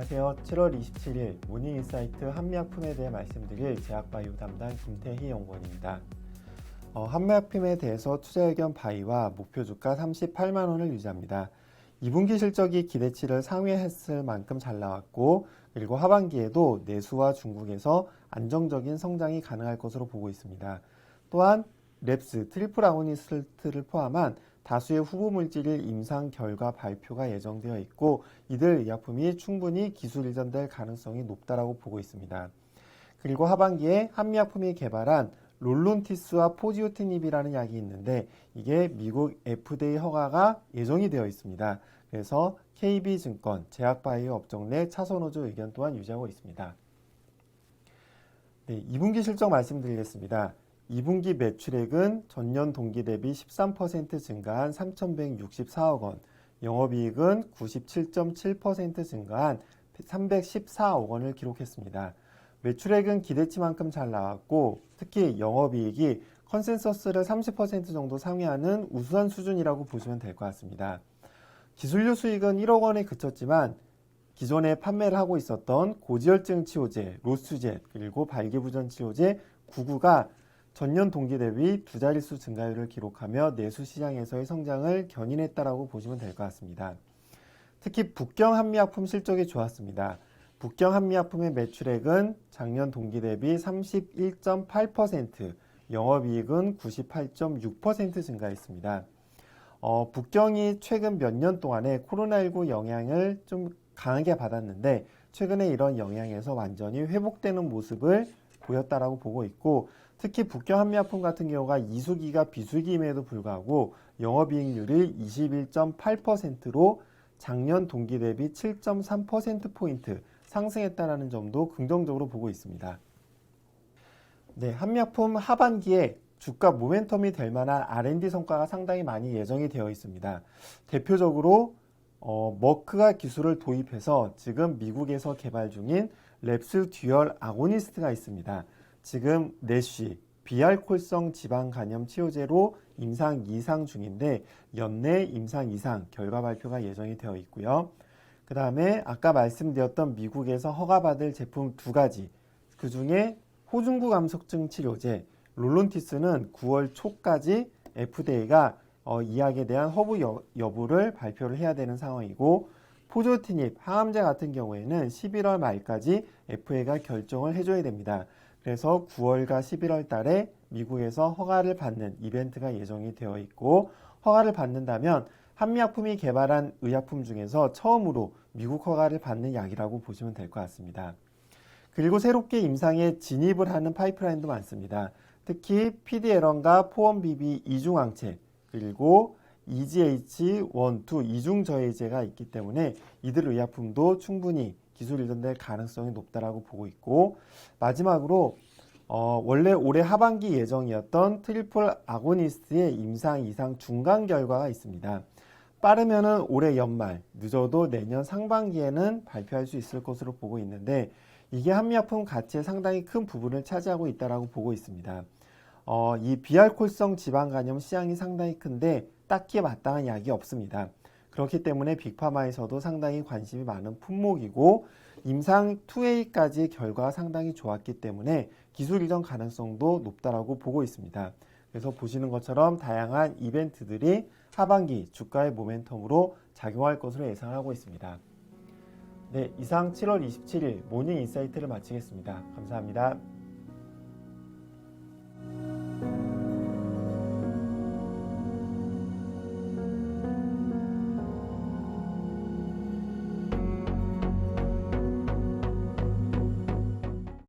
안녕하세요. 7월 27일 모닝인사이트 한미약품에 대해 말씀드릴 제약바이오 담당 김태희 연구원입니다. 어, 한미약품에 대해서 투자 의견 바이와 목표 주가 38만 원을 유지합니다. 2분기 실적이 기대치를 상회했을 만큼 잘 나왔고 그리고 하반기에도 내수와 중국에서 안정적인 성장이 가능할 것으로 보고 있습니다. 또한 랩스 트리플 아고니스트를 포함한 다수의 후보 물질일 임상 결과 발표가 예정되어 있고 이들 의약품이 충분히 기술 이전될 가능성이 높다라고 보고 있습니다. 그리고 하반기에 한미약품이 개발한 롤론티스와 포지오티닙이라는 약이 있는데 이게 미국 FDA 허가가 예정이 되어 있습니다. 그래서 KB증권, 제약바이오 업종 내 차선호조 의견 또한 유지하고 있습니다. 네, 2분기 실적 말씀드리겠습니다. 2분기 매출액은 전년 동기 대비 13% 증가한 3,164억 원, 영업이익은 97.7% 증가한 314억 원을 기록했습니다. 매출액은 기대치만큼 잘 나왔고 특히 영업이익이 컨센서스를 30% 정도 상회하는 우수한 수준이라고 보시면 될 것 같습니다. 기술료 수익은 1억 원에 그쳤지만 기존에 판매를 하고 있었던 고지혈증 치료제 로스젯 그리고 발기부전 치료제 99가 전년 동기 대비 두 자릿수 증가율을 기록하며 내수 시장에서의 성장을 견인했다라고 보시면 될 것 같습니다. 특히 북경 한미약품 실적이 좋았습니다. 북경 한미약품의 매출액은 작년 동기 대비 31.8%, 영업이익은 98.6% 증가했습니다. 어, 북경이 최근 몇 년 동안에 코로나19 영향을 좀 강하게 받았는데 최근에 이런 영향에서 완전히 회복되는 모습을 보였다라고 보고 있고 특히 북경 한미약품 같은 경우가 이수기가 비수기임에도 불구하고 영업이익률이 21.8%로 작년 동기 대비 7.3%포인트 상승했다는 점도 긍정적으로 보고 있습니다. 네, 한미약품 하반기에 주가 모멘텀이 될 만한 R&D 성과가 상당히 많이 예정이 되어 있습니다. 대표적으로 어, 머크가 기술을 도입해서 지금 미국에서 개발 중인 랩스 듀얼 아고니스트가 있습니다. 지금 내쉬 비알콜성 지방 간염 치료제로 임상 2상 중인데 연내 임상 2상 결과 발표가 예정이 되어 있고요. 그 다음에 아까 말씀드렸던 미국에서 허가받을 제품 두 가지 그 중에 호중구 감석증 치료제 롤론티스는 9월 초까지 FDA가 어, 이 약에 대한 허브 여, 여부를 발표를 해야 되는 상황이고 포조티닙 항암제 같은 경우에는 11월 말까지 FA가 결정을 해줘야 됩니다. 그래서 9월과 11월 달에 미국에서 허가를 받는 이벤트가 예정이 되어 있고 허가를 받는다면 한미약품이 개발한 의약품 중에서 처음으로 미국 허가를 받는 약이라고 보시면 될 것 같습니다. 그리고 새롭게 임상에 진입을 하는 파이프라인도 많습니다. 특히 PDL원과 포원비비 이중항체 그리고 EGH1, 2 이중 저해제가 있기 때문에 이들 의약품도 충분히 기술 이전될 가능성이 높다라고 보고 있고 마지막으로 어, 원래 올해 하반기 예정이었던 트리플 아고니스트의 임상 이상 중간 결과가 있습니다. 빠르면은 올해 연말, 늦어도 내년 상반기에는 발표할 수 있을 것으로 보고 있는데 이게 한미약품 가치의 상당히 큰 부분을 차지하고 있다라고 보고 있습니다. 어, 이 비알콜성 지방 간염 시장이 상당히 큰데 딱히 마땅한 약이 없습니다. 그렇기 때문에 빅파마에서도 상당히 관심이 많은 품목이고 임상 2A까지 결과가 상당히 좋았기 때문에 기술 이전 가능성도 높다라고 보고 있습니다. 그래서 보시는 것처럼 다양한 이벤트들이 하반기 주가의 모멘텀으로 작용할 것으로 예상하고 있습니다. 네, 이상 7월 27일 모닝 인사이트를 마치겠습니다. 감사합니다.